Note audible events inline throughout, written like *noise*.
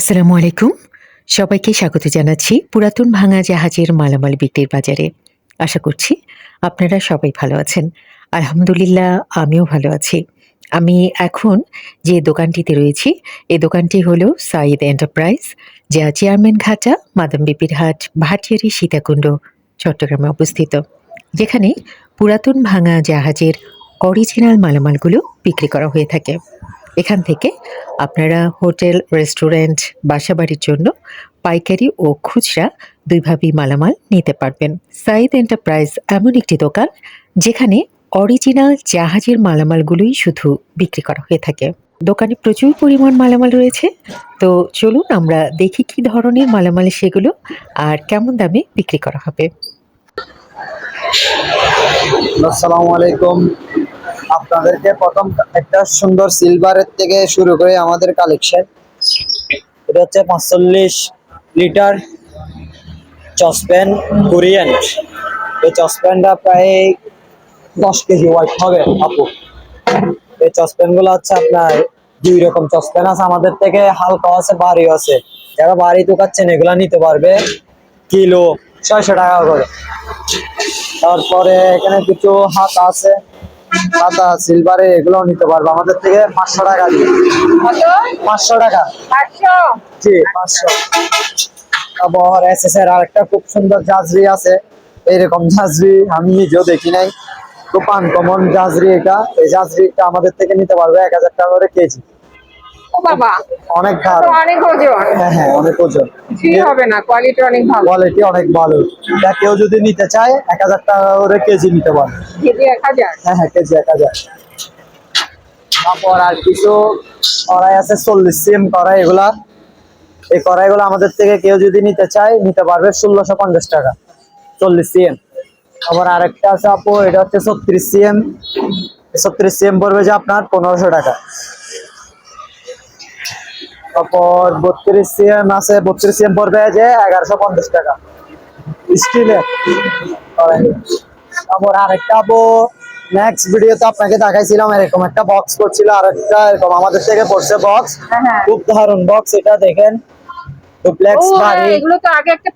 আসসালামু আলাইকুম। সবাইকে স্বাগত জানাচ্ছি পুরাতন ভাঙা জাহাজের মালামাল বিক্রির বাজারে। আশা করছি আপনারা সবাই ভালো আছেন। আলহামদুলিল্লাহ, আমিও ভালো আছি। আমি এখন যে দোকানটিতে রয়েছি এই দোকানটি হলো সাইদ এন্টারপ্রাইজ যা চেয়ারম্যান ঘাটা, মাদাম বিপির হাট, ভাটিয়ারি, সীতাকুণ্ড, চট্টগ্রামে অবস্থিত। যেখানে পুরাতন ভাঙা জাহাজের অরিজিনাল মালামালগুলো বিক্রি করা হয়ে থাকে। এখান থেকে আপনারা হোটেল, রেস্টুরেন্ট, বাসাবাড়ির জন্য পাইকারি ও খুচরা দুইভাবেই মালামাল নিতে পারবেন। সাইদ এন্টারপ্রাইজ এমন একটি দোকান যেখানে অরিজিনাল জাহাজের মালামালগুলোই শুধু বিক্রি করা হয়ে থাকে। দোকানে প্রচুর পরিমাণ মালামাল রয়েছে। তো চলুন আমরা দেখি কি ধরনের মালামাল সেগুলো আর কেমন দামে বিক্রি করা হবে। আসসালামু আলাইকুম। আপনাদেরকে প্রথম একটা সুন্দর সিলভারের থেকে শুরু করে আমাদের কালেকশন এটা হচ্ছে পাঁচচল্লিশ লিটার চসপ্যান কোরিয়ান। এই চসপ্যানটা প্রায় দশ কেজি ওয়াইট হবে আপু। এই চসপ্যানগুলো হচ্ছে আপনার দুই রকম চসপ্যান আছে। আমাদের থেকে হালকা আছে, ভারী আছে। যারা ভারী দোকাচ্ছেন এগুলা নিতে পারবে। কিলো ছয়শো টাকা করে। তারপরে এখানে কিছু হাত আছে। হাতা সিলভারে এগুলো নিতে পারব। আমাদের থেকে পাঁচশো টাকা দিয়ে। পাঁচশো টাকা? জি পাঁচশো। তারপর এস এস এর আরেকটা খুব সুন্দর জাজরি আছে। এইরকম জাজরি আমি নিজেও দেখি নাই। খুব আনকমন জাজরি এটা। এই জাজরিটা আমাদের থেকে নিতে পারবে এক হাজার টাকা করে কেজি। ও বাবা। অনেক ভালো। অনেক ওজন। হ্যাঁ হ্যাঁ অনেক ওজন। কিছুই হবে না কোয়ালিটি অনেক ভালো। কোয়ালিটি অনেক ভালো। এটা কেউ যদি নিতে চায় এক হাজার টাকা করে কেজি নিতে পারবে কেজি এক হাজার? হ্যাঁ হ্যাঁ কেজি এক হাজার। তারপর আর কিছু কড়াই আছে চল্লিশ সিএম কড়াই এগুলা। এই কড়াইগুলো আমাদের থেকে কেউ যদি নিতে চায় নিতে পারবে ষোলোশো পঞ্চাশ টাকা চল্লিশ সিএম আবার আরেকটা আছে আপু এটা হচ্ছে ছত্রিশ সিএম ছত্রিশ সিএম পড়বে যে আপনার পনেরোশো টাকা। তারপর বত্রিশ সিএম আছে বত্রিশ সিএম পড়বে যে এগারোশো পঞ্চাশ টাকা। স্টিলের তারপর আরেকটা আপু নেক্সট ভিডিওতে আপনাকে দেখাইছিলাম এরকম একটা বক্স করছিল আরেকটা এরকম আমাদের থেকে পড়ছে বক্স হ্যাঁ, হ্যাঁ। খুব দারুণ বক্স এটা দেখেন। ডুপ্লেক্স হ্যাঁ, বাড়ি এগুলো তো আগে একটা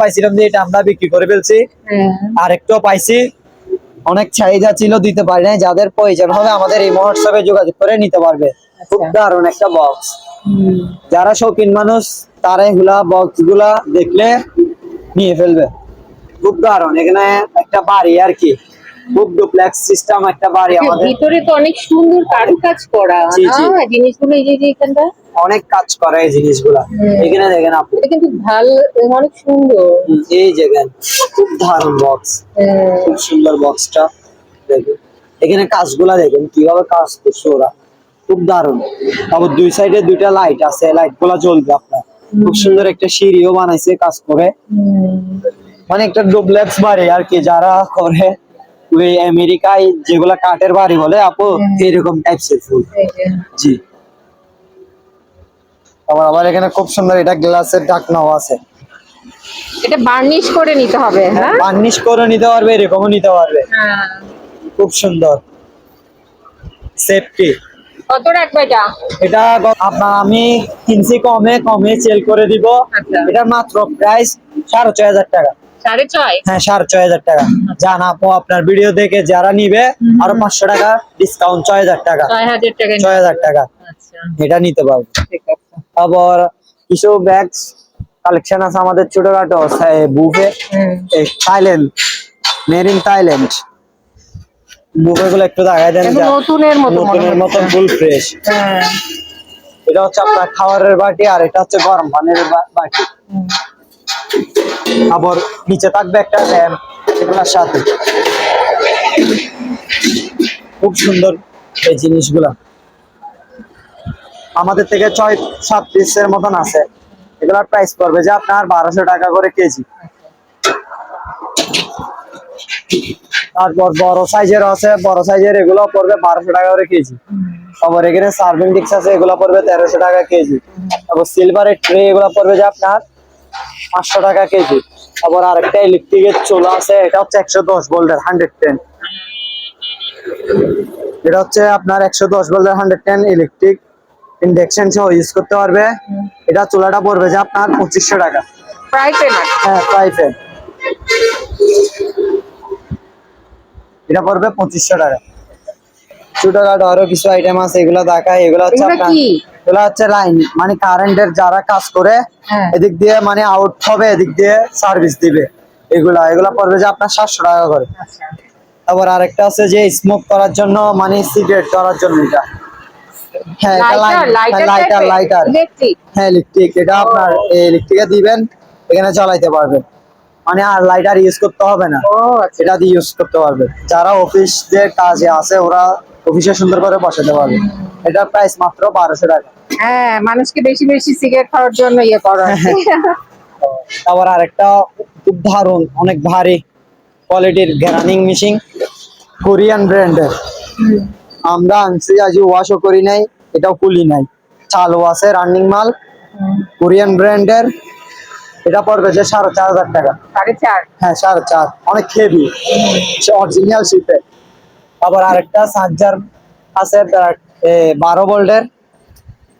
পাইছিলাম যে এটা আমরা বিক্রি করে ফেলছি। হ্যাঁ। আরেকটাও পাইছি। অনেক চাহিদা ছিল দিতে পারি নাই যাদের প্রয়োজন হবে আমাদের এই মহোৎসবে যোগাযোগ করে নিতে পারবে। খুব আচ্ছা। দারুণ একটা বক্স যারা শৌখিন মানুষ তারা এগুলা বক্সগুলা দেখলে নিয়ে ফেলবে। খুব দারুণ এখানে একটা বাড়ি আর কি। খুব ডুপ্লেক্স সিস্টেম একটা বাড়ি আমাদের। ভিতরে তো অনেক সুন্দর কারুকাজ করা। জিনিসগুলো এই যে এখানটা? অনেক কাজ করে এই জিনিসগুলা। এখানে দেখেন আপনি এটা কিন্তু ভালো অনেক সুন্দর। এই দেখেন খুব দারুণ বক্স হ্যাঁ। খুব সুন্দর বক্সটা দেখেন। এখানে কাজগুলা দেখেন কীভাবে কাজ করছে ওরা। খুব দারুণ। তারপর দুই সাইডে দুইটা লাইট আছে লাইটগুলা জ্বলবে আপনার। খুব সুন্দর একটা সিঁড়িও বানাইছে কাজ করে। মানে একটা ডুপ্লেক্স বাড়ি আর কি যারা করে ওই আমেরিকায় যেগুলা কাঠের বাড়ি বলে আপু। এরকম টাইপসের ফুল। জি। আবার আবার এখানে খুব সুন্দর এটা গ্লাসের ঢাকনাও আছে। এটা বার্নিশ করে নিতে হবে হ্যাঁ বার্নিশ করে নিতে পারবে এরকমও নিতে পারবে। হ্যাঁ। খুব সুন্দর। সেফটি কত রাখবে এটা? এটা আপনার আমি কিনছি কমে কমে সেল করে দিব। আচ্ছা। এটা মাত্র প্রাইস সাড়ে ছয় হাজার টাকা। সাড়ে ছয়? হ্যাঁ সাড়ে ছয় হাজার টাকা। জান আপু আপনার ভিডিও দেখে যারা নিবে আরও পাঁচশো টাকা ডিসকাউন্ট ছয় হাজার টাকা। ছয় হাজার টাকা ছয় হাজার টাকা। এটা নিতে পারবে। ঠিক আছে। আবার কিছু ব্যাগস কালেকশন আছে আমাদের ছোটখাটো buffet. Thailand made in Thailand buffet গুলো একটু দেখাই দেন নতুনের মতো নতুনের মতো ফুল ফ্রেশ হ্যাঁ। এটা হচ্ছে আপনার খাবারের বাটি আর এটা হচ্ছে গরম পানির বাটি। আবার নিচে থাকবে একটা র্যাম এগুলোর সাথে। খুব সুন্দর এই জিনিসগুলা। আমাদের থেকে ছয়, সাত পিসের মতন আছে। এগুলার প্রাইস পড়বে যে আপনার বারোশো টাকা করে কেজি। তারপর বড় সাইজের আছে, বড় সাইজের এগুলো পড়বে বারোশো টাকা করে কেজি। আবার এখানে সার্ভিং ডিক্স আছে, এগুলো পড়বে তেরোশো টাকা কেজি। তারপর সিলভারের ট্রে এগুলো পড়বে যে আপনার পাঁচশো টাকা কেজি। আবার আরেকটা ইলেকট্রিকের চুলা আছে, এটা হচ্ছে একশো দশ ভোল্টের হান্ড্রেড টেন এটা হচ্ছে আপনার একশো দশ ভোল্টের হান্ড্রেড টেন ইলেকট্রিক ইন্ডাকশন সহ ইউজ করতে পারবে। এটা চুলাটা পড়বে যে আপনার পঁচিশশো টাকা। ফ্রাই প্যান হ্যাঁ ফ্রাই প্যান এটা পড়বে পঁচিশশো টাকা। ছোটখাটো আরও কিছু আইটেম আছে এগুলো দেখায় এগুলো হচ্ছে এগুলো হচ্ছে লাইন মানে কারেন্টের যারা কাজ করে হ্যাঁ। এদিক দিয়ে মানে আউট হবে এদিক দিয়ে সার্ভিস দিবে। এগুলা এগুলা পড়বে যে আপনার সাতশো টাকা করে। আচ্ছা। তারপর আরেকটা আছে যে স্মোক করার জন্য মানে সিগারেট করার জন্য এটা। হ্যাঁ এটা লাইটার লাইটার লাইটার ইলেকট্রিক হ্যাঁ ইলেকট্রিক এটা আপনার ইলেকট্রিকে দিবেন এখানে চালাইতে পারবেন মানে আর লাইটার ইউজ করতে হবে না। ও আচ্ছা। এটা দিয়ে ইউজ করতে পারবে। যারা অফিস যে কাজে আছে ওরা অফিসে সুন্দর করে বসাতে পারবে। এটার প্রাইস মাত্র বারোশো টাকা। হ্যাঁ মানুষকে বেশি বেশি সিগারেট খাওয়ার জন্য ইয়ে করা। *laughs* তারপর আরেকটা খুব দারুণ অনেক ভারী কোয়ালিটির গ্যারানিং মেশিন কোরিয়ান ব্র্যান্ডের আমরা আনছি আজ ওয়াশও করি নাই এটাও খুলি নাই। চালু আছে রানিং মাল কোরিয়ান ব্র্যান্ডের এটা পড়বে যে সাড়ে চার হাজার টাকা। সাড়ে চার? হ্যাঁ সাড়ে চার। অনেক হেভি অরিজিনাল শিপে আবার আরেকটা চার্জার আছে বারো ভোল্টের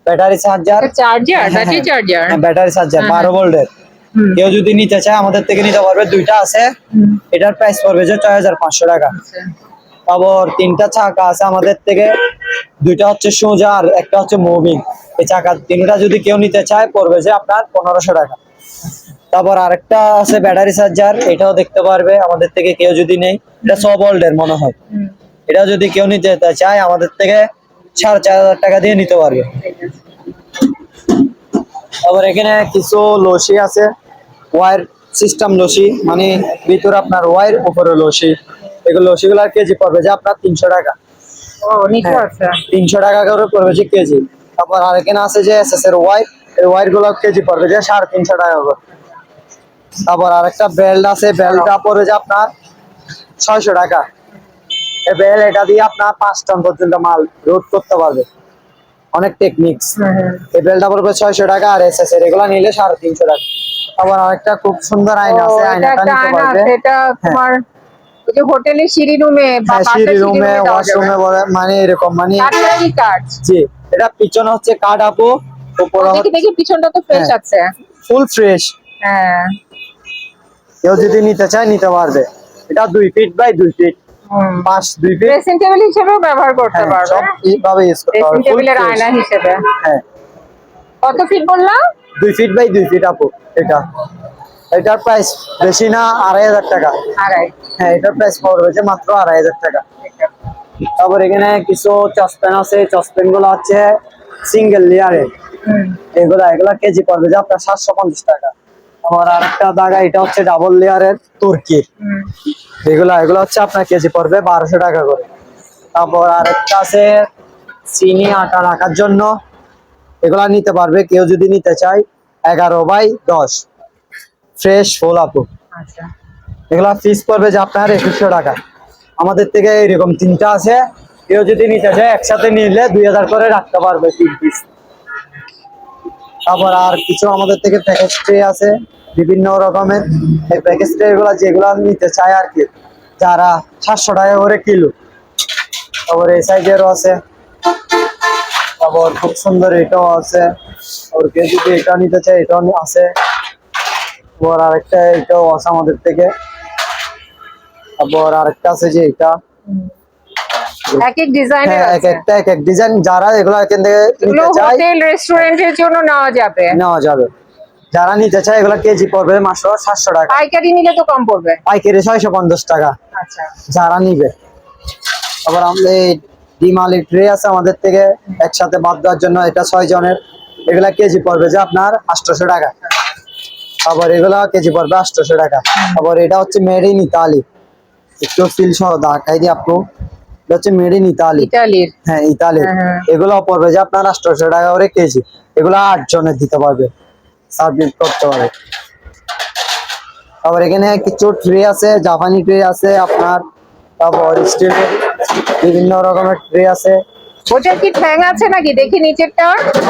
battery charger charger battery charger battery charger হ্যাঁ, বারো ভোল্টের হুম। কেউ যদি নিতে চায় আমাদের থেকে নিতে পারবে দুইটা আছে। এটার প্রাইস পড়বে যে ছয় হাজার পাঁচশো টাকা। তারপর তিনটা চাকা আছে আমাদের থেকে। দুইটা হচ্ছে সোজা আর একটা হচ্ছে মুভিং। এই চাকা তিনটা যদি কেউ নিতে চায়, পড়বে যে আপনার পনেরোশো টাকা। তারপর আরেকটা আছে ব্যাটারি চার্জার, এটাও দেখতে পারবে। আমাদের থেকে কেউ যদি নেই এটা সব ওল্ডের মনে হয়। এটা যদি কেউ নিতে চায়, আমাদের থেকে সাড়ে চার হাজার টাকা দিয়ে নিতে পারবে। তারপর এখানে কিছু লসি আছে। ওয়ার সিস্টেম লসি মানে ভিতরে আপনার ওয়ার উপরে লসি। এগুলো লসিগুলার কেজি পড়বে যে আপনার তিনশো টাকা। হ্যাঁ। তিনশো টাকা করে পড়বে যে কেজি। তারপর আর এখানে আছে যে এস এস এর ওয়ার এই ওয়ারগুলো কেজি পড়বে যে সাড়ে তিনশো টাকা করে। তারপর আরেকটা বেল্ট আছে বেল্টটা পড়বে যে আপনার ছয়শো টাকা। এই বেল্ট এটা দিয়ে আপনার পাঁচ টন পর্যন্ত মাল রোড করতে পারবে। অনেক টেকনিক্স এই বেলটা পড়বে ছয়শো টাকা আর এস এস এর এগুলো নিলে সাড়ে তিনশো টাকা। আবার আরেকটা খুব সুন্দর আয়না আছে আয়নাটা নিতে পারবে। এটা তোমার যে হোটেলের সিঁড়ি রুমে হ্যাঁ সিঁড়ি রুমে রুমে ওয়াশরুমে মানে এরকম মানে কাঠ জি এটা পিছনে হচ্ছে কাঠ আপু উপরে দেখি দেখি পিছনটা তো ফ্রেশ হ্যাঁ। আছে। ফুল ফ্রেশ হ্যাঁ। কেউ যদি নিতে চায় নিতে পারবে। এটা দুই ফিট বাই দুই ফিট পাঁচ দুই ফিট ড্রেসিং টেবিল হিসেবেও ব্যবহার করতে হ্যাঁ পারবে। সব এইভাবে ইউজ করতে পারবে ফুল টেবিলের আয়না হিসেবে। হ্যাঁ। কত ফিট বললাম? দুই ফিট বাই দুই ফিট আপু এটা। এটার প্রাইস বেশি না আড়াই হাজার টাকা। আড়াই। হ্যাঁ এটার প্রাইস পড়বে যে মাত্র আড়াই হাজার টাকা। তারপর এখানে কিছু চসপ্যান আছে চসপ্যানগুলো হচ্ছে সিঙ্গেল লেয়ারের। এগুলা এগুলা কেজি পড়বে যে আপনার সাতশো পঞ্চাশ টাকা। আবার আরেকটা দাগা এটা হচ্ছে ডাবল লেয়ারের তুর্কি। এগুলা এগুলো হচ্ছে আপনার কেজি পড়বে বারোশো টাকা করে। তারপর আরেকটা আছে চিনি আটা রাখার জন্য। এগুলা নিতে পারবে কেউ যদি নিতে চায় এগারো বাই দশ। ফ্রেশ ফুল আপু। আচ্ছা। এগুলা ফিস পড়বে যে আপনার একুশশো টাকা। আমাদের থেকে এরকম তিনটা আছে। কেউ যদি নিতে চায়, একসাথে নিলে দুই হাজার করে রাখতে পারবে তিন পিস তারপর আর কিছু আমাদের থেকে প্যাকেজ ট্রে আছে, বিভিন্ন রকমের। এই প্যাকেজ ট্রে গুলা যেগুলো নিতে চায় আর কি, যারা সাতশো টাকা করে কিলো। তারপর এই সাইজেরও আছে। তারপর খুব সুন্দর এটাও আছে। আর কেউ যদি এটা নিতে চায়, এটাও আছে। তারপর আরেকটা এটাও আছে আমাদের থেকে। তারপর আরেকটা আছে যে এটা। এক এক ডিজাইনের এক একটা এক এক ডিজাইন যারা এগুলো এখান থেকে নিতে চায় হোটেল রেস্টুরেন্টের জন্য নেওয়া যাবে। নেওয়া যাবে। যারা নিতে চায় এগুলো কেজি পড়বে মাত্র সাতশো টাকা। পাইকারি নিলে তো কম পড়বে। পাইকারি ছয়শো পঞ্চাশ টাকা। আচ্ছা। যারা নিবে। আবার আমাদের ডিমালি ট্রে আছে আমাদের থেকে একসাথে বাদ দেওয়ার জন্য এটা ছয় জনের। এগুলা কেজি পড়বে যে আপনার আটশোশো টাকা। আবার এগুলা কেজি পড়বে আটশোশো টাকা। আবার এটা হচ্ছে মেড ইন ইতালি একটু ফিল সহ দেখাই দিই আপু এটা হচ্ছে মেড ইন ইতালি ইটালির হ্যাঁ ইতালি হ্যাঁ, হ্যাঁ। এগুলো পড়বে যে আপনার আটশোশো টাকা করে কেজি। এগুলো আট জনের দিতে পারবে। সার্ভিস করতে পারে আবার এখানে কিছু ট্রে আছে জাপানি ট্রে আছে আপনার। তারপর স্টিলের বিভিন্ন রকমের ট্রে আছে। কি ঠ্যাং আছে নাকি? দেখি নিচেরটা।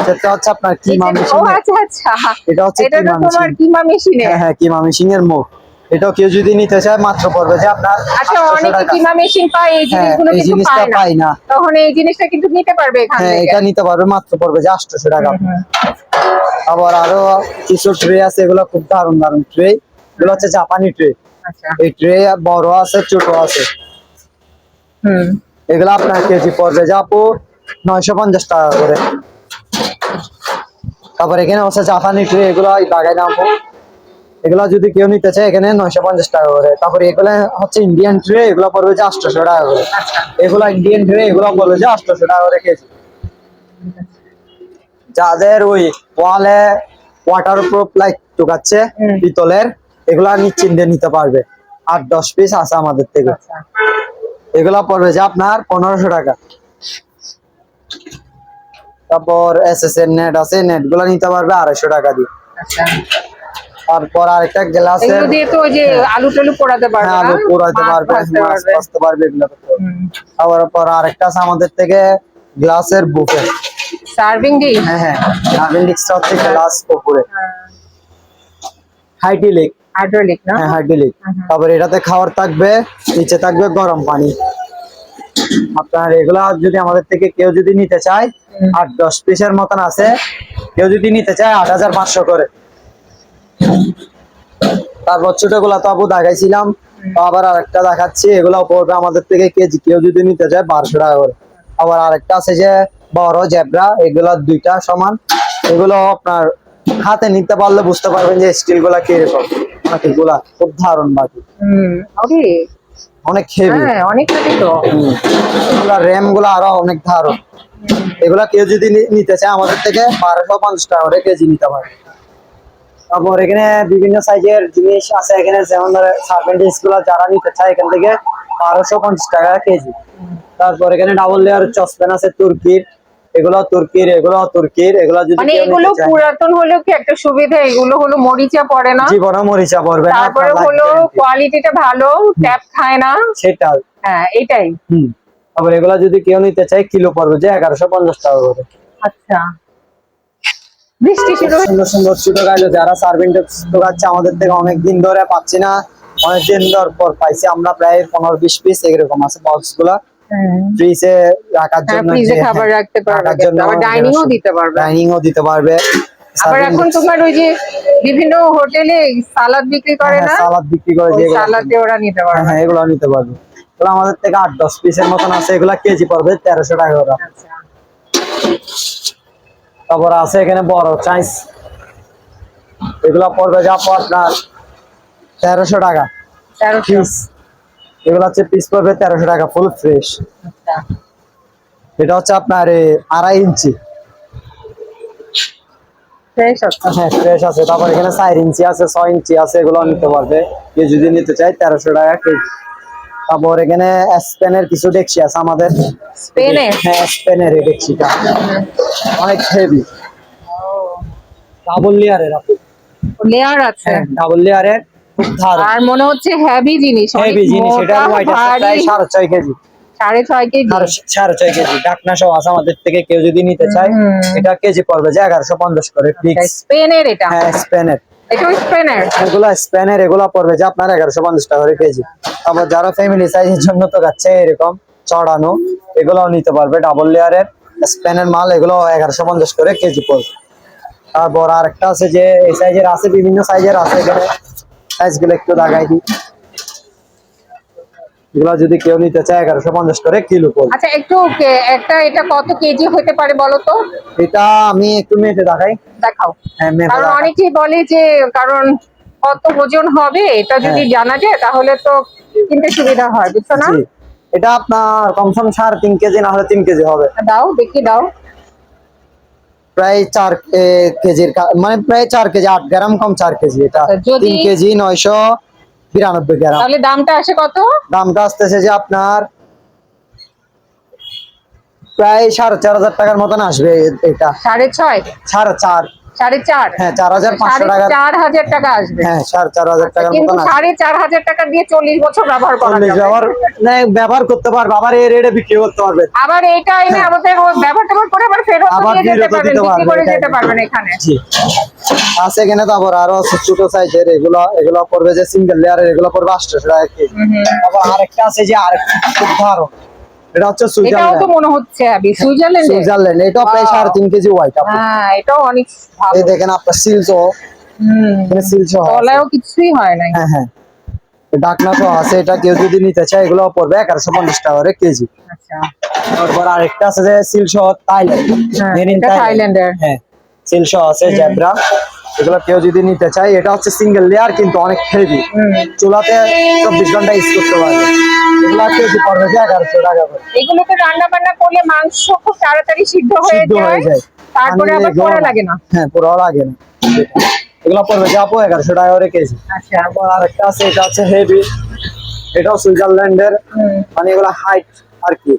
যেটা হচ্ছে আপনার কিমা নিচের- ও আচ্ছা আচ্ছা। এটা হচ্ছে এটা তোমার মেশিন কিমা মেশিনে হ্যাঁ হ্যাঁ কিমা মেশিন এর মুখ এটাও কেউ যদি নিতে চায় মাত্র পড়বে যে আপনার আচ্ছা অনেকে কিমা মেশিন পায় এই হ্যাঁ জিনিসগুলো এই জিনিসটা পায় না। তখন এই জিনিসটা কিন্তু নিতে পারবে এখান হ্যাঁ থেকে। এটা নিতে পারবে মাত্র পড়বে যে আটশোশো টাকা। হুম, হুম। আবার আরও কিছু ট্রে আছে এগুলো খুব দারুণ দারুণ ট্রে এগুলো হচ্ছে জাপানি ট্রে আচ্ছা। এই ট্রে বড় আছে ছোট আছে। হুম। এগুলো আপনার কেজি পড়বে যাপু নয়শো পঞ্চাশ টাকা করে। তারপর এখানে হচ্ছে জাপানি ট্রে এগুলো বাগাই দাম এগুলো যদি কেউ নিতে চায় এখানে নয়শো পঞ্চাশ টাকা করে। তারপরে এগুলো হচ্ছে ইন্ডিয়ান ট্রে এগুলো পড়বে যে আটশোশো টাকা করে। এগুলো ইন্ডিয়ান ট্রে এগুলো পড়বে যে আটশোশো টাকা করে কেজি। যাদের ওই ওয়ালে ওয়াটার প্রুফ লাইট টুকাচ্ছে পিতলের এগুলা নিশ্চিন্তে নিতে পারবে। আট দশ পিস আছে আমাদের থেকে। আচ্ছা। এগুলা পড়বে যে আপনার পনেরোশো টাকা। তারপর এস এস এর নেট আছে নেটগুলা নিতে পারবে আড়াইশো টাকা দিয়ে। আচ্ছা। তারপর আরেকটা এগুলো দিয়ে তো ওই যে আলু টালু পোড়াতে পারবে হ্যাঁ, আলু? পোড়াতে পারবে মাছ ভাজতে পারবে এগুলো পর আরেকটা আছে আমাদের থেকে গ্লাসের বুফে। সার্ভিং হ্যাঁ হ্যাঁ। হচ্ছে গ্লাস পুকুরে। হাইটিলিক হাইড্রোলিক না? হ্যাঁ হাইড্রোলিক। তারপর এটাতে খাবার থাকবে নিচে থাকবে গরম পানি। আপনার এগুলা যদি আমাদের থেকে কেউ যদি নিতে চায় আট দশ পিসের মতন আছে কেউ যদি নিতে চায় আট হাজার পাঁচশো করে। তারপর ছোটগুলা তো আবু দেখাইছিলাম আবার আরেকটা দেখাচ্ছি এগুলো পড়বে আমাদের থেকে কেজি কেউ যদি নিতে চায় বারোশো টাকা করে। আবার আরেকটা আছে যে বড় জেব্রা এগুলা দুইটা সমান। এগুলো আপনার হাতে নিতে পারলে বুঝতে পারবেন যে স্টিলগুলা কীরকম খুব বাকি। অনেক হেভি হ্যাঁ অনেক লাগে তো। এগুলা র্যামগুলো আরও অনেক ধারণ এগুলা কেউ যদি নিতে চায় আমাদের থেকে বারোশো পঞ্চাশ টাকা করে কেজি নিতে পারে। তারপর এখানে বিভিন্ন সাইজের জিনিস আছে। এখানে যেমন সার্ভেন্টিসগুলো যারা নিতে চায় এখান থেকে বারোশো পঞ্চাশ টাকা কেজি। তারপর এখানে ডাবল লেয়ার চসপেন আছে তুর্কির। এগুলো তুর্কির এগুলো তুর্কির। এগুলো যদি মানে এগুলো পুরাতন হলেও কি একটা সুবিধা? এগুলো হলো মরিচা পড়ে না? জীবনে মরিচা পড়বে না তারপরে হলো। কোয়ালিটিটা ভালো ট্যাপ খায় না। সেটা হ্যাঁ এটাই। হুম। তারপর এগুলো যদি কেউ নিতে চায় কিলো পড়বে যে এগারোশো পঞ্চাশ টাকা করে। আচ্ছা। বৃষ্টি শুরু সুন্দর সুন্দর ছোট গাইলো যারা সার্ভিং ঢোকাচ্ছে আমাদের থেকে অনেক দিন ধরে পাচ্ছি না। অনেক দিন ধর পর পাইছি আমরা প্রায় পনেরো বিশ পিস এরকম আছে বক্সগুলা। ফ্রিজে রাখার হ্যাঁ জন্য ফ্রিজে খাবার রাখতে পারবে। রাখার জন্য আবার ডাইনিং ও দিতে পারবে। ডাইনিং ও দিতে পারবে। আবার এখন তোমার ওই যে বিভিন্ন হোটেলে সালাদ বিক্রি করে না? সালাদ বিক্রি করে সালাদে ওরা নিতে হ্যাঁ, পারবে। হ্যাঁ এগুলো নিতে পারবে। এগুলো আমাদের থেকে আট দশ পিসের মতন আছে এগুলা কেজি পড়বে তেরোশো টাকা তারপর আছে এখানে বড় চাইস এগুলা পড়বে যা আপনার তেরোশো টাকা। পিস এগুলো হচ্ছে পিস পড়বে তেরোশো টাকা ফুল ফ্রেশ আচ্ছা। এটা হচ্ছে আপনার আড়াই ইঞ্চি। হ্যাঁ ফ্রেশ আছে। তারপর এখানে চার ইঞ্চি আছে ছয় ইঞ্চি আছে এগুলো নিতে পারবে। কেউ যদি নিতে চায় তেরোশো টাকা কেজি। তারপর এখানে স্পেনের কিছু ডেকচি আছে আমাদের। স্পেনের? হ্যাঁ স্পেনের এই ডেকচিটা। অনেক হেভি ডাবল লেয়ারের আপু। লেয়ার আছে। হ্যাঁ ডাবল লেয়ারের খুব ধারণ আর মনে হচ্ছে হেভি জিনিস হেভি জিনিস এটা মোটা, ওয়াইট আছে প্রায় ভারী। সাড়ে ছয় কেজি। সাড়ে ছয় কেজি। সাড়ে- ছয় কেজি। ডাকনা সহ আছে আমাদের থেকে কেউ যদি নিতে চায়। এটা কেজি পড়বে যে এগারোশো পঞ্চাশ করে স্পেনের এটা? হ্যাঁ স্পেনের। এটাও স্পেনের এগুলো স্প্যানার এগুলো পড়বে যে আপনার এগারোশো পঞ্চাশ টাকা করে কেজি। তারপর যারা ফ্যামিলি সাইজের জন্য তো যাচ্ছে এরকম চড়ানো, এগুলোও নিতে পারবে ডাবল লেয়ারের স্পেনের মাল এগুলো এগারোশো পঞ্চাশ করে কেজি পড়বে। তারপর আরেকটা আছে যে, এই সাইজের আছে, বিভিন্ন সাইজের আছে, এখানে সাইজগুলো একটু লাগাই দিই। এগুলো যদি কেউ নিতে চায় এগারোশো পঞ্চাশ করে কিলো পড়বে। আচ্ছা একটু একটা এটা কত কেজি হতে পারে বলো তো? এটা আমি একটু মেপে দেখাই। দেখাও। হ্যাঁ কারণ অনেকেই বলে যে কারণ কত ওজন হবে এটা যদি হ্যাঁ। জানা যায় তাহলে তো কিনতে সুবিধা হয় বুঝছ না? এটা আপনার কমসম সাড়ে তিন কেজি না হলে তিন কেজি হবে। দাও দেখি দাও। প্রায় চার কেজির মানে প্রায় চার কেজি আট গ্রাম কম চার কেজি এটা। আচ্ছা, তিন কেজি নয়শো বিরানব্বই গ্রাম তাহলে দামটা আসে কত? দামটা আসতেছে যে আপনার প্রায় সাড়ে চার হাজার টাকার মতন আসবে এটা। সাড়ে ছয়? সাড়ে চার। সাড়ে চার। হ্যাঁ চার হাজার সাড়ে চার হাজার টাকা আসবে। হ্যাঁ সাড়ে চার হাজার টাকার কিন্তু সাড়ে চার হাজার টাকা দিয়ে চল্লিশ বছর ব্যবহার করা ব্যবহার ব্যবহার করতে পারবে আবার এই রেটে বিক্রি করতে পারবে। আবার এটা এনে আমাদের ব্যবহার ট্যাবহার করে আবার ফেরত হ্যাঁ। আবার দিয়ে যেতে ফেরতও পারবেন দিতে পারবে, করে যেতে পারবেন এখানে। আছে এখানে তারপর আরও ছোট সাইজের এগুলো এগুলো পড়বে যে সিঙ্গেল লেয়ারের এগুলো পড়বে আটশো টাকা। তারপর আরেকটা আছে যে আরেকটা খুব ধারণ এটা হচ্ছে এটাও তো মনে হচ্ছে আবি সুইজারল্যান্ড সুইজারল্যান্ড এটা প্রায় Wow. সাড়ে তিন কেজি ওয়াইট আপু। হ্যাঁ এটাও অনেক ভালো। এই দেখেন আপনার সিল সহ হুম। এখানে সিল সহ তলায়ও কিছুই হয় নাই। হ্যাঁ হ্যাঁ। ডাকনা তো আছে এটা কেউ যদি নিতে চায় এগুলো পড়বে এগারোশো পঞ্চাশ টাকা করে কেজি। আচ্ছা। তারপর আরেকটা আছে যে সিল সহ থাইল্যান্ড। হ্যাঁ, এটা থাইল্যান্ডের। হ্যাঁ সিল সহ আছে জ্যাব্রা এগুলো কেউ যদি নিতে চায় এটা হচ্ছে সিঙ্গেল লেয়ার কিন্তু অনেক হেভি চুলাতে চব্বিশ ঘণ্টা ইউজ করতে পারবে। এগুলো কেজি পড়বে যে এগারোশো টাকা করে। এগুলোতে রান্না বান্না করলে মাংস খুব তাড়াতাড়ি সিদ্ধ হয়ে যায় তারপরে আবার পড়া। লাগে না। হ্যাঁ। পুরো লাগে না। এগুলো পড়বে যে আপু এগারোশো টাকা করে কেজি। আচ্ছা। তারপর আরেকটা আছে এটা হচ্ছে হেভি এটাও সুইজারল্যান্ডের। মানে এগুলো হাইট আর কি।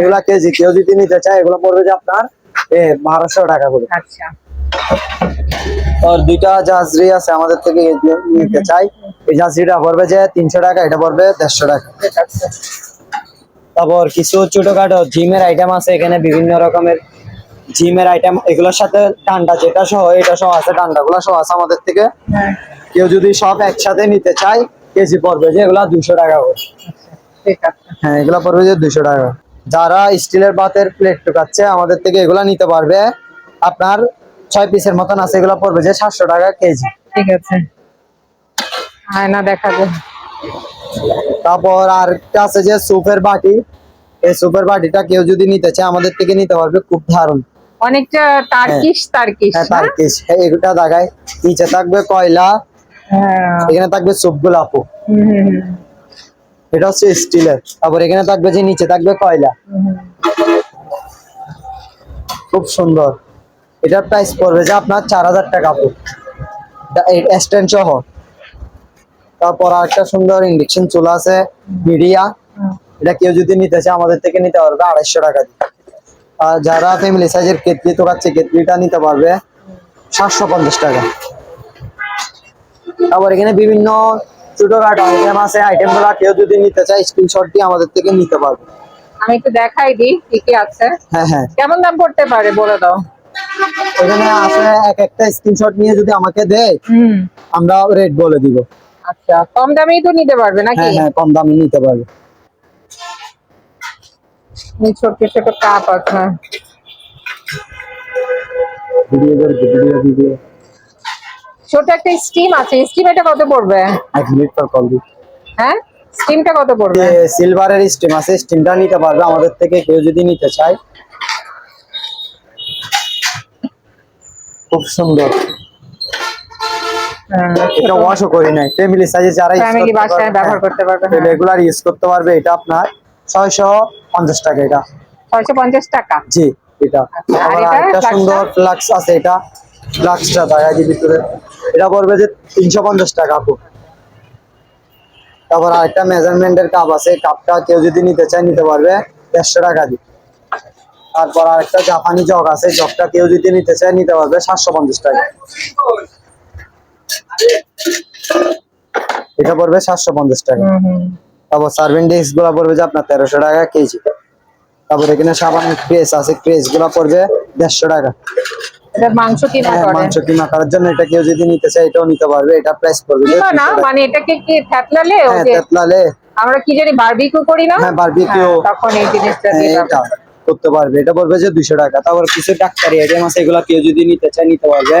এগুলা কেজি কেউ যদি নিতে চায় এগুলো পড়বে যে আপনার এ বারোশো টাকা করে। আচ্ছা। আর দুইটা জাজরি আছে আমাদের থেকে নিতে চাই। এই জাজরিটা পড়বে যে তিনশো টাকা, এটা পড়বে দেড়শো টাকা। তারপর কিছু ছোটখাটো জিমের আইটেম আছে, এখানে বিভিন্ন রকমের জিমের আইটেম এগুলোর সাথে ডান্ডা যেটা সহ, এটা সহ আছে, ডান্ডাগুলো সহ আছে আমাদের থেকে। কেউ যদি সব একসাথে নিতে চায়, কেজি পড়বে যে এগুলা দুশো টাকা হ্যাঁ এগুলা পড়বে যে দুশো টাকা। যারা স্টিলের বাতের প্লেট টুকাচ্ছে, আমাদের থেকে এগুলা নিতে পারবে। আপনার ছয় পিসের মতন আছে এগুলা পড়বে যে সাতশো টাকা কেজি। ঠিক আছে। আয়না দেখা যায় তারপর আর একটা আছে যে সুপের বাটি। এই সুপের বাটিটা কেউ যদি নিতে চায় আমাদের থেকে নিতে পারবে খুব দারুণ। অনেকটা টার্কিশ টার্কিশ হ্যাঁ তার পিস দেখায় নিচে থাকবে কয়লা হ্যাঁ। এখানে থাকবে সুপগুলো আপু। এটা হচ্ছে স্টিলের। তারপর এখানে থাকবে যে নিচে থাকবে কয়লা। খুব সুন্দর। এটার প্রাইস পড়বে যে আপনার চার হাজার টাকা স্ট্যান্ড সহ। তারপর আরেকটা সুন্দর ইন্ডাকশন চুলা আছে মিডিয়া এটা কেউ যদি নিতে চায় আমাদের থেকে নিতে পারবে আড়াইশো টাকা দিয়ে। আর যারা ফ্যামিলি সাইজের কেতলি তো কাছে কেতলিটা নিতে পারবে সাতশো পঞ্চাশ টাকা। তারপর এখানে বিভিন্ন ছোটখাটো আইটেম আছে আইটেমগুলা কেউ যদি নিতে চায় স্ক্রিনশট দিয়ে আমাদের থেকে নিতে পারবে। আমি একটু দেখাই দিই কি কি আছে। হ্যাঁ হ্যাঁ। কেমন দাম পড়তে পারে বলে দাও। এখানে আছে এক একটা স্ক্রিনশট নিয়ে যদি আমাকে দেয় আমরা রেট বলে দিব। আচ্ছা কম দামেই তো নিতে পারবে নাকি? হ্যাঁ হ্যাঁ কম দামে নিতে পারবে। ছোট কাপ আছে। একটা স্টিম আছে। স্টিম এটা কত পড়বে? এক মিনিট পর কল দিই। হ্যাঁ? স্টিমটা কত পড়বে? সিলভারের স্টিম আছে স্টিমটা নিতে পারবে। আমাদের থেকে কেউ যদি নিতে চায় খুব সুন্দর। এটা ওয়াশও করি নাই। ফ্যামিলি সাইজে যারা ফ্যামিলি বাসায় ব্যবহার হ্যাঁ, করতে পারবে হ্যাঁ। রেগুলার ইউজ করতে পারবে। এটা আপনার ছয়শো পঞ্চাশ টাকা এটা। ছয়শো পঞ্চাশ টাকা? জি এটা। আচ্ছা, এটা সুন্দর ফ্লাক্স আছে এটা। ফ্লাক্সটা দেখা যায় ভিতরে। এটা পড়বে যে তিনশো পঞ্চাশ টাকা আপু। তারপর আরেকটা মেজারমেন্টের কাপ আছে। কাপটা কেউ যদি নিতে চায় নিতে পারবে। দেড়শো টাকা দিয়ে। তারপর আরেকটা জাপানি জগ আছে জগটা কেউ যদি নিতে চায় নিতে পারবে সাতশো পঞ্চাশ টাকা। এটা পড়বে সাতশো পঞ্চাশ টাকা। তারপর সার্ভিং ডিশগুলা পড়বে যে আপনার তেরোশো টাকা কেজি। তারপর এখানে সাবান ক্রেস আছে ক্রেসগুলা পড়বে দেড়শো টাকা। মাংস কিমা হ্যাঁ, করে? মাংস কিমা করার জন্য এটা কেউ যদি নিতে চায় এটাও নিতে পারবে। এটা প্রাইস পড়বে না? মানে এটাকে কি থ্যাতলালে ওই হ্যাঁ আমরা কি জানি বারবিকিউ করি না? হ্যাঁ, barbecue। তখন এই জিনিসটা দিয়ে এটা। পাবো। করতে পারবে। এটা বলবে যে দুইশো টাকা। তারপর কিছু ডাক্তারি আইটেম আছে এগুলা কেউ যদি নিতে চায় নিতে পারবে।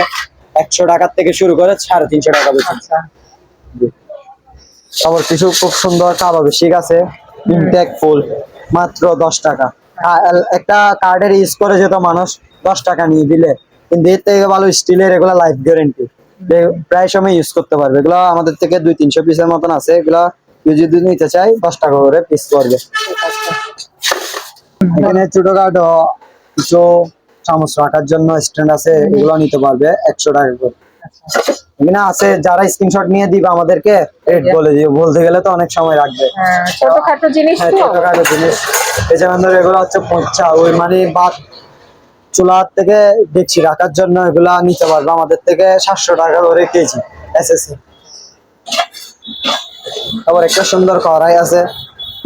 একশো টাকার থেকে শুরু করে সাড়ে তিনশো টাকা বেশি। আচ্ছা। তারপর কিছু খুব সুন্দর কাবাবে শিক আছে। ইনটেক ফুল মাত্র দশ টাকা। একটা কার্ডের ইউজ করে যেত মানুষ দশ টাকা নিয়ে দিলে। কিন্তু এর থেকে ভালো স্টিলের এগুলা লাইফ গ্যারেন্টি প্রায় সময় ইউজ করতে পারবে। এগুলো আমাদের থেকে দুই তিনশো পিসের মতন আছে। এগুলা কেউ যদি নিতে চাই দশ টাকা করে পিস করবে। এখানে ছোটখাটো কিছু চামচ রাখার জন্য স্ট্যান্ড আছে এগুলো নিতে পারবে একশো টাকা করে। এখানে আছে যারা স্ক্রিনশট নিয়ে দিবে আমাদেরকে রেট বলে দিও বলতে গেলে তো অনেক সময় লাগবে। হ্যাঁ ছোটখাটো জিনিস হ্যাঁ ছোটখাটো জিনিস। এগুলো হচ্ছে পঞ্চা ওই মানে ভাত চুলার থেকে দেখছি রাখার জন্য এগুলা নিতে পারবে। আমাদের থেকে সাতশো টাকা করে কেজি এসএসসি আবার একটা সুন্দর কড়াই আছে।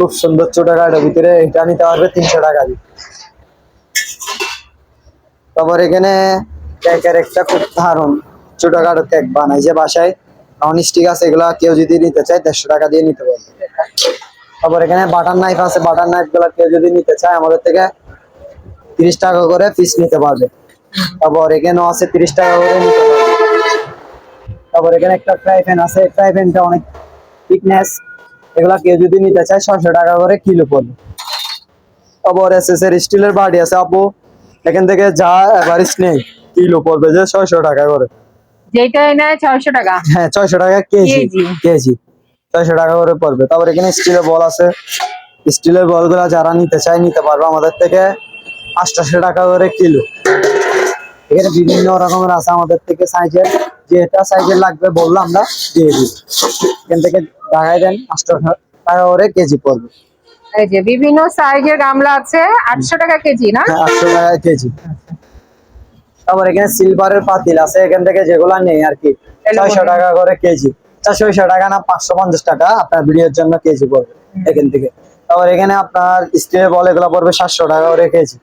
খুব সুন্দর ছোটখাটো ভিতরে এটা নিতে পারবে তিনশো টাকা দিয়ে। তারপর এখানে কেকের একটা খুব দারুণ ছোটখাটো কেক বানাই যে বাসায় নন স্টিক আছে, এগুলা কেউ যদি নিতে চায় দেড়শো টাকা দিয়ে নিতে পারবে। তারপর এখানে বাটার নাইফ আছে, বাটার নাইফগুলা কেউ যদি নিতে চায় আমাদের থেকে তিরিশ টাকা করে পিস নিতে পারবে। তারপর এখানেও আছে তিরিশ টাকা করে নিতে পারবে। তারপর এখানে একটা ফ্রাই প্যান আছে ফ্রাই প্যানটা অনেক থিকনেস এগুলা কেউ যদি নিতে চায় ছয়শো টাকা করে কিলো পড়বে। তারপর এসএসের স্টিলের বাড়ি আছে আপু। এখান থেকে যা এভারেজ নেই কিলো পড়বে যে ছয়শো টাকা করে। যেটাই নেয় ছয়শো টাকা। হ্যাঁ ছয়শো টাকা কেজি কেজি। ছয়শো টাকা করে পড়বে। তারপর এখানে স্টিলের বল আছে। স্টিলের বলগুলা যারা নিতে চায় নিতে পারবে। আমাদের থেকে আটশো টাকা করে কিলো। এখানে বিভিন্ন রকমের আছে আমাদের থেকে সাইজের যেটা সাইজের লাগবে বলল আমরা দিয়ে দিই। এখান থেকে দেখাই দেন আটশো টাকা করে কেজি পড়বে। এই যে বিভিন্ন সাইজের গামলা আছে আটশো টাকা কেজি না? হ্যাঁ আটশো টাকা কেজি। তারপর এখানে সিলভারের পাতিল আছে এখান থেকে যেগুলা নেই আর কি ছয়শো টাকা করে কেজি। চারশো টাকা না পাঁচশো পঞ্চাশ টাকা আপনার ভিডিওর জন্য কেজি পড়বে এখান থেকে। তারপর এখানে আপনার স্টিলের বল এগুলো পড়বে সাতশো টাকা করে কেজি।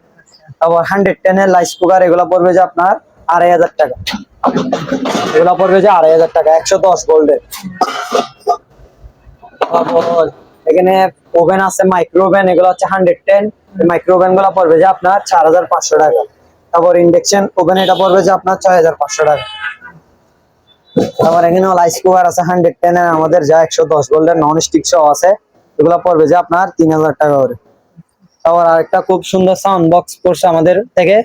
তারপর হান্ড্রেড টেনের লাইস কুকার এগুলো পড়বে যে আপনার আড়াই হাজার টাকা। এগুলো পড়বে যে আড়াই হাজার টাকা একশো দশ গোল্ডের এখানে ওভেন আছে মাইক্রো ওভেন এগুলো হচ্ছে হান্ড্রেড টেন মাইক্রো ওভেনগুলো পড়বে যে আপনার চার হাজার পাঁচশো টাকা। তারপর ইন্ডাকশন ওভেন এটা পড়বে যে আপনার ছয় হাজার পাঁচশো টাকা। তারপর এখানে লাইস কুকার আছে হান্ড্রেড টেন এর আমাদের যা একশো দশ গোল্ডের নন স্টিক সহ আছে এগুলো পড়বে যে আপনার তিন হাজার টাকা করে। তারপর আরেকটা খুব সুন্দর সাউন্ড বক্স পড়ছে আমাদের থেকে।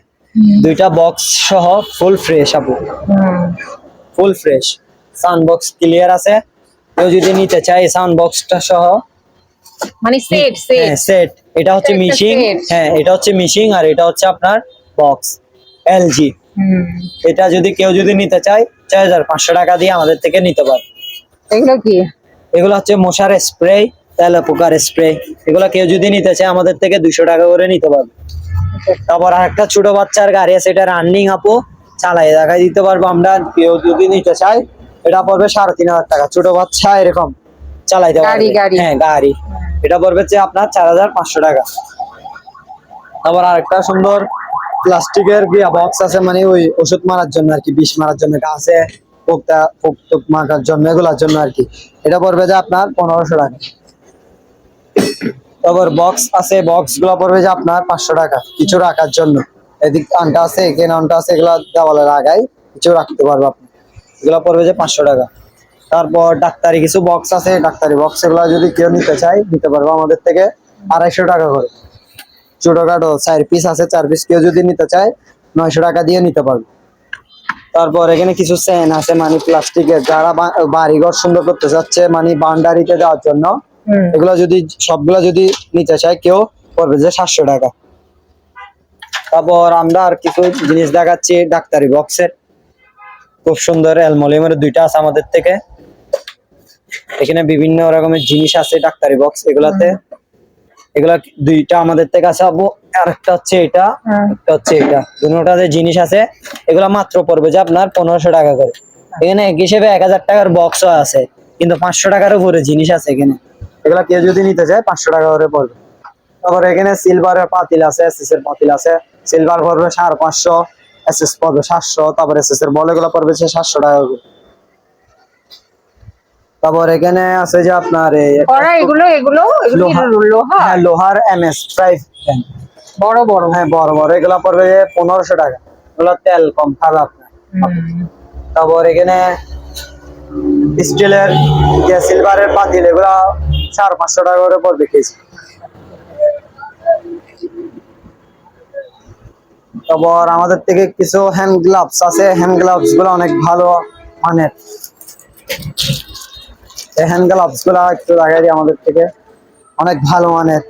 দুইটা বক্স সহ ফুল ফ্রেশ আপু। Full fresh sound box clear আছে। কেউ যদি নিতে চায় সাউন্ড বক্সটা সহ মানে সেট সেট সেট এটা হচ্ছে মিশিং হ্যাঁ এটা হচ্ছে মিশিং আর এটা হচ্ছে আপনার বক্স এলজি এটা যদি কেউ যদি নিতে চায় চার হাজার পাঁচশো টাকা দিয়ে আমাদের থেকে নিতে পারে। এগুলো কি? এগুলো হচ্ছে মশার স্প্রে তেলা পোকার স্প্রে এগুলো কেউ যদি নিতে চায় আমাদের থেকে দুশো টাকা করে নিতে পারবে। তারপর আরেকটা ছোট বাচ্চার গাড়ি আছে এটা রানিং আপু। চালাই দেখাই দিতে পারব আমরা। কেউ যদি নিতে চায় এটা পড়বে সাড়ে তিন হাজার টাকা। ছোট বাচ্চা এরকম চালাইতে গাড়ি, গাড়ি। হ্যাঁ গাড়ি। এটা পড়বে যে আপনার চার হাজার পাঁচশো টাকা। তারপর আরেকটা সুন্দর প্লাস্টিকের গিয়া বক্স আছে মানে ওই ওষুধ মারার জন্য আর কি বিষ মারার জন্য গাছে পোকটা পোক মারার জন্য এগুলোর জন্য আর কি। এটা পড়বে যে আপনার পনেরোশো টাকা। তারপর বক্স আছে বক্সগুলো পড়বে যে আপনার পাঁচশো টাকা কিছু রাখার জন্য। এদিক আনটা আছে এখানে আনটা আছে এগুলো দেওয়ালে লাগাই কিছু রাখতে পারব আপনি। এগুলো পড়বে যে পাঁচশো টাকা। তারপর ডাক্তারি কিছু বক্স আছে ডাক্তারি বক্স এগুলো যদি কেউ নিতে চায় নিতে পারব আমাদের থেকে আড়াইশো টাকা করে। ছোটখাটো চার পিস আছে চার পিস কেউ যদি নিতে চায় নয়শো টাকা দিয়ে নিতে পারবে। তারপর এখানে কিছু চেন আছে মানে প্লাস্টিকের যারা বাড়িঘর সুন্দর করতে চাচ্ছে মানে বাউন্ডারিতে দেওয়ার জন্য এগুলো যদি সবগুলো যদি নিতে চায় কেউ পড়বে যে সাতশো টাকা। তারপর আমরা আর কিছু জিনিস দেখাচ্ছি ডাক্তারি বক্সের খুব সুন্দর অ্যালমোনিয়ামের দুইটা আছে আমাদের থেকে। এখানে বিভিন্ন রকমের জিনিস আছে ডাক্তারি বক্স এগুলাতে। এগুলা দুইটা আমাদের থেকে আছে আবু। আর একটা হচ্ছে এটা একটা হচ্ছে এটা। দুটোটাতে জিনিস আছে এগুলা মাত্র পড়বে যে আপনার পনেরোশো টাকা করে। এখানে এক হিসেবে এক হাজার টাকার বক্সও আছে কিন্তু পাঁচশো টাকার উপরে জিনিস আছে এখানে। এগুলা কেউ যদি নিতে চায় পাঁচশো টাকা করে পড়বে। তারপর এখানে সিলভারের পাতিল আছে এসএস এর পাতিল আছে। সিলভার পড়বে সাড়ে পাঁচশো। এসএস পড়বে সাতশো তারপর এসএস এর বল এগুলো পড়বে যে সাতশো টাকা করে। তারপর এখানে আছে যে আপনার এই এগুলো হ্যাঁ, লোহার এমএস প্যান বড় বড়। হ্যাঁ বড় বড়। এগুলো পড়বে পনেরোশো টাকা। এগুলো তেল কম খাবে আপনার। তারপর এখানে স্টিলের যে সিলভারের পাতিল এগুলা চার পাঁচশো টাকা করে পড়বে কেজি। তারপর আমাদের থেকে কিছু হ্যান্ড গ্লাভস আছে। হ্যান্ড গ্লাভসগুলো অনেক ভালো মানের। হ্যান্ড গ্লাভসগুলা একটু লাগাই দিই আমাদের থেকে। অনেক ভালো মানের।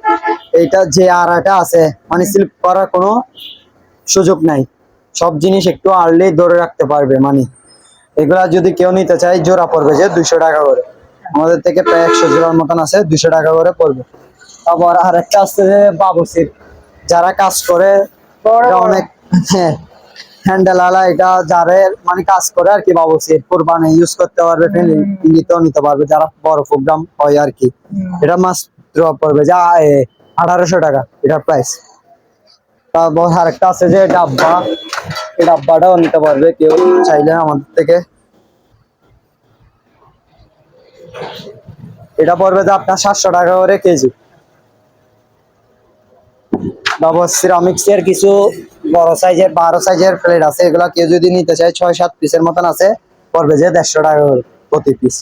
এইটা যে আড়াটা আছে মানে স্লিপ করার কোনো সুযোগ নাই। সব জিনিস একটু আর্লি ধরে রাখতে পারবে মানে। এগুলা যদি কেউ নিতে চায়, জোড়া পড়বে যে দুইশো টাকা করে। আমাদের থেকে প্রায় একশো জোড়ার মতন আছে, দুইশো টাকা করে পড়বে তারপর আর একটা আছে যে বাবুসির যারা কাজ করে। অনেক হ্যাঁ হ্যান্ডেল আলা এটা যারা মানে কাজ করে আর কি বাবুসির কোরবানি ইউজ করতে পারবে নিতেও নিতে পারবে। যারা বড় প্রোগ্রাম হয় আর কি। এটা মাত্র পড়বে যা আঠারোশো টাকা এটার প্রাইস তারপর আরেকটা আছে যে ডাব্বা। এই ডাব্বাটাও নিতে পারবে কেউ চাইলে আমাদের থেকে। এটা পড়বে যে আপনার সাতশো টাকা করে কেজি। তারপর সিরামিক্স কিছু বড় সাইজের বারো সাইজের প্লেট আছে। এগুলা কেউ যদি নিতে চায় ছয় সাত পিসের মতন আছে পড়বে যে দেড়শো টাকা প্রতি পিস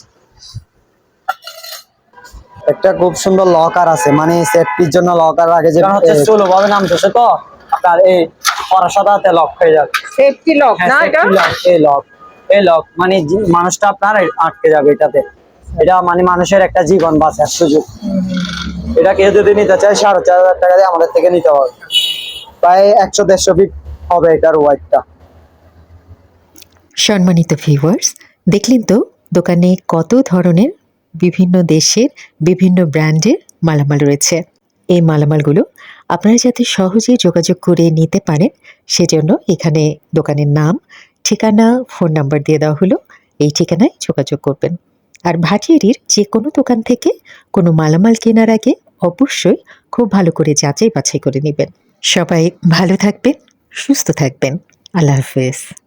একটা খুব সুন্দর লকার আছে মানে সেফটির জন্য লকার আগে যে হচ্ছে ভাবে নামতেছে তো? আপনার এই লক হয়ে যাবে। সেফটি লক হ্যাঁ, না এটা? এই লক এই লক মানে মানুষটা আপনার আটকে যাবে এটাতে। এটা মানে মানুষের একটা জীবন বাঁচার সুযোগ। এটা কেউ যদি নিতে চায়, সাড়ে চার হাজার টাকা দিয়ে আমাদের থেকে নিতে হবে। প্রায় একশো দেড়শো ফিট হবে এটার ওয়াইটটা সম্মানিত ভিউয়ার্স দেখলেন তো দোকানে কত ধরনের বিভিন্ন দেশের বিভিন্ন ব্র্যান্ডের মালামাল রয়েছে। এই মালামালগুলো আপনারা যাতে সহজেই যোগাযোগ করে নিতে পারেন, সেজন্য এখানে দোকানের নাম, ঠিকানা ফোন নাম্বার দিয়ে দেওয়া হলো। এই ঠিকানায় যোগাযোগ করবেন। আর ভাটিয়ারির যে কোনো দোকান থেকে কোনো মালামাল কেনার আগে অবশ্যই খুব ভালো করে যাচাই বাছাই করে নেবেন। সবাই ভালো থাকবেন, সুস্থ থাকবেন। আল্লাহ হাফেজ।